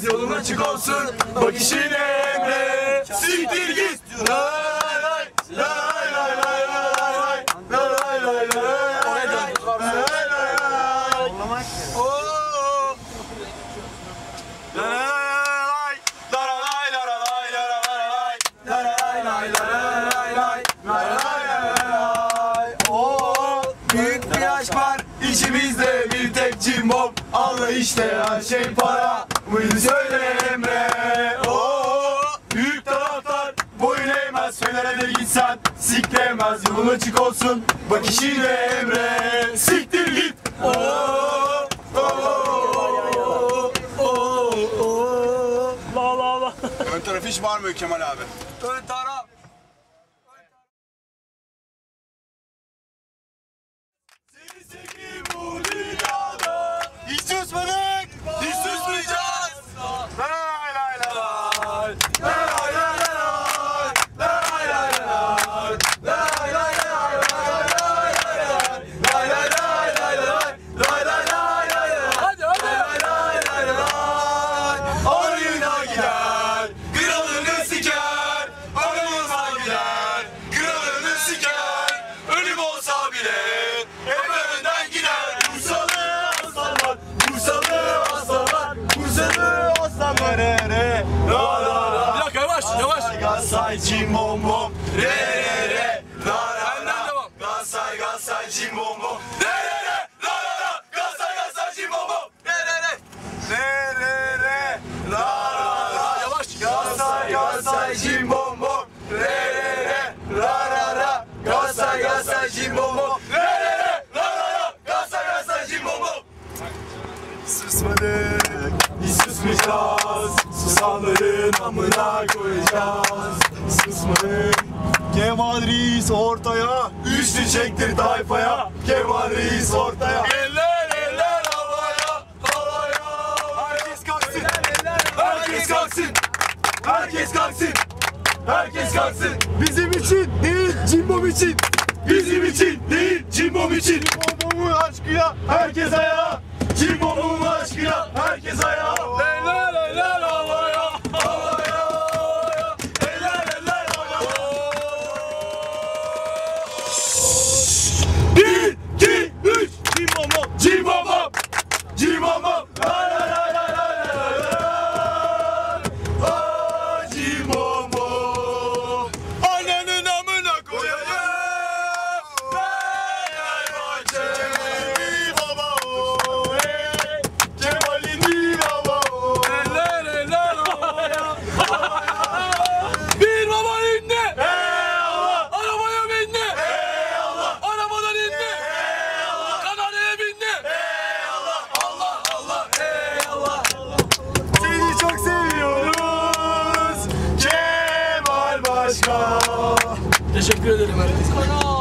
sikleyemez Yolun açık olsun bak işine emre Siktir git Lay lay lay lay lay lay lay Lay lay lay lay lay lay lay lay Oo. La la la la la la la la la la la la Oo, büyük bir aşk var içimizde bir tek cimbom Anla işte her şey para Buyur söyleme o Büyük taraftar boyun eğmez Fener'e de gitsen siklemez Yolun açık olsun. Bak işi de emre Siktir git. O Ön tarafı hiç varmıyor Kemal abi. Ön taraf Galatasaray cim bom bom. Re re re. La la la. Galatasaray Galatasaray cim bom bom. Re re re. La la la. Galatasaray Galatasaray cim bom bom. Re re re. Re re re. La la la. Yavaş. Galatasaray Galatasaray cim bom bom. Re re re. La la la. Galatasaray Galatasaray cim bom bom. Re re re. La la la. Galatasaray Galatasaray cim bom bom. Susmadık Biz susmayacağız. Susanların amına koyacağız. Susmadık Kemal Reis ortaya. Üçlü çektir tayfaya. Kemal Reis ortaya. Eller eller havaya Havaya. Herkes kalksın. Herkes kalksın. Herkes kalksın. Herkes kalksın. Bizim için değil Cimbom için. Bizim için değil Cimbom için. Cimbom'un aşkıyla herkes ayağa Teşekkür ederim herkese.